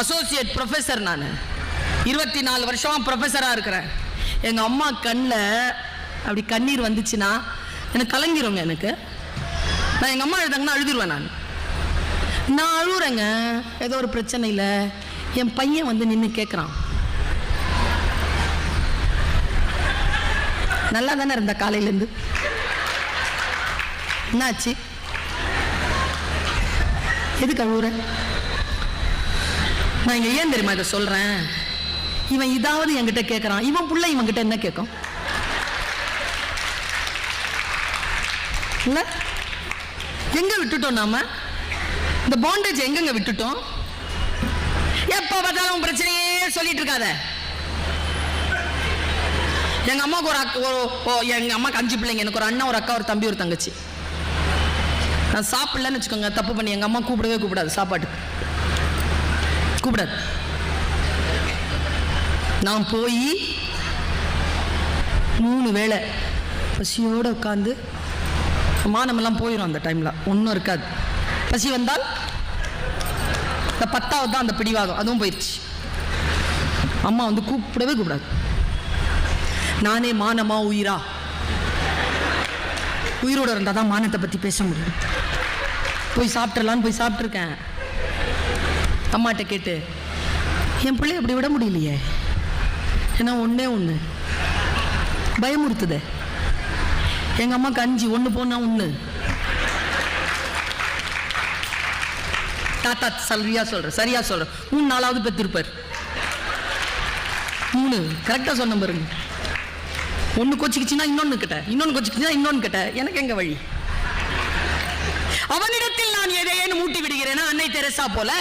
Associate professor நான். இருபத்தி நாலு வருஷமாக ப்ரொஃபஸராக இருக்கிறேன். எங்கள் அம்மா கண்ணில் அப்படி கண்ணீர் வந்துச்சுன்னா எனக்கு கலங்கிருங்க எனக்கு. நான் எங்கள் அம்மா எழுதாங்கன்னா அழுதுருவேன் நான். நான் அழுகுறேங்க ஏதோ ஒரு பிரச்சனையில் என் பையன் வந்து நின்று கேட்குறான் நல்லா தானே இருந்த காலையிலேருந்து. என்னாச்சு? எதுக்கு அழுகுற நான் இங்கே ஏன் தெரியுமா இதை சொல்றேன்? இவன் இதாவது என்கிட்ட கேட்கறான் இவன் பிள்ளை இவன் கிட்ட என்ன கேட்கும் இல்லை? எங்க விட்டுட்டோம் நாம? இந்த பாண்டேஜ் எங்கெங்க விட்டுட்டோம்? எப்போ பார்த்தாலும் பிரச்சனையே சொல்லிட்டு இருக்காத. எங்க அம்மாவுக்கு ஒரு அக்கா ஒரு ஓ, எங்க அம்மாக்கு அஞ்சு பிள்ளைங்க. எனக்கு ஒரு அண்ணன் ஒரு அக்கா ஒரு தம்பி ஒரு தங்கச்சி. நான் சாப்பிடலன்னு வச்சுக்கோங்க தப்பு பண்ணி எங்க அம்மா கூப்பிடவே கூப்பிடாது சாப்பாட்டுக்கு. கூப்பிடாது. நான் போய் மூணு வேளை பசியோடு உட்காந்து மானமெல்லாம் போயிடும் அந்த டைமில் ஒன்றும் இருக்காது. பசி வந்தால் இந்த பத்தாவது தான் அந்த பிடிவாதம். அதுவும் போயிடுச்சு அம்மா வந்து கூப்பிடவே கூப்பிடாது. நானே மானமா உயிரா? உயிரோட இருந்தால் தான் மானத்தை பற்றி பேச முடியும். போய் சாப்பிட்றலான்னு போய் சாப்பிட்ருக்கேன் அம்மாட்ட கேட்டு என் பிள்ளை அப்படி விட முடியலையே. ஏன்னா ஒன்றே ஒன்று பயமுறுத்துதே. எங்கள் அம்மாவுக்கு அஞ்சு ஒன்று போனால் ஒன்று தாத்தா சரியா சொல்கிறேன் சரியா சொல்கிறேன் மூணு நாலாவது பெற்றிருப்பார் மூணு கரெக்டாக சொன்ன பாருங்க. ஒன்று கொச்சிக்கிச்சுன்னா இன்னொன்று கிட்ட. இன்னொன்று கொச்சிக்கிச்சுன்னா இன்னொன்று கிட்ட. எனக்கு எங்க வழி? அவனிடத்தில் நான் எதையேன்னு மூட்டி விடுகிறேனா அன்னை தெரசா போல?